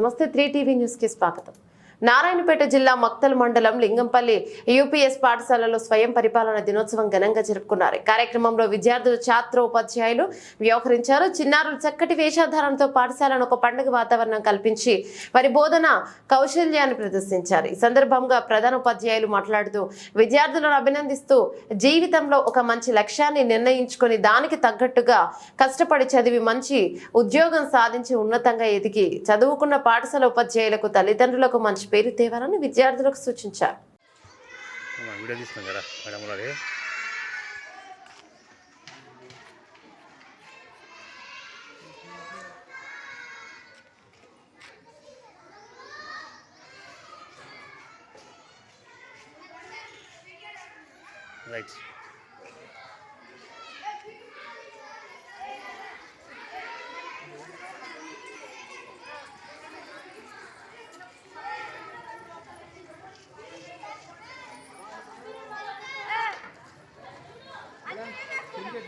నమస్తే three TV న్యూస్కి స్వాగతం. నారాయణపేట జిల్లా మక్తల్ మండలం లింగంపల్లి యూపీఎస్ పాఠశాలలో స్వయం పరిపాలన దినోత్సవం ఘనంగా జరుపుకున్నారు. కార్యక్రమంలో విద్యార్థులు ఛాత్ర ఉపాధ్యాయులు వ్యవహరించారు. చిన్నారులు చక్కటి వేషాధారంతో పాఠశాలను ఒక పండుగ వాతావరణం కల్పించి వారి బోధన కౌశల్యాన్ని ప్రదర్శించారు. ఈ సందర్భంగా ప్రధాన ఉపాధ్యాయులు మాట్లాడుతూ విద్యార్థులను అభినందిస్తూ జీవితంలో ఒక మంచి లక్ష్యాన్ని నిర్ణయించుకొని దానికి తగ్గట్టుగా కష్టపడి చదివి మంచి ఉద్యోగం సాధించి ఉన్నతంగా ఎదిగి చదువుకున్న పాఠశాల ఉపాధ్యాయులకు తల్లిదండ్రులకు మంచి పేరు తేవాలని విద్యార్థులకు సూచించారు. రైట్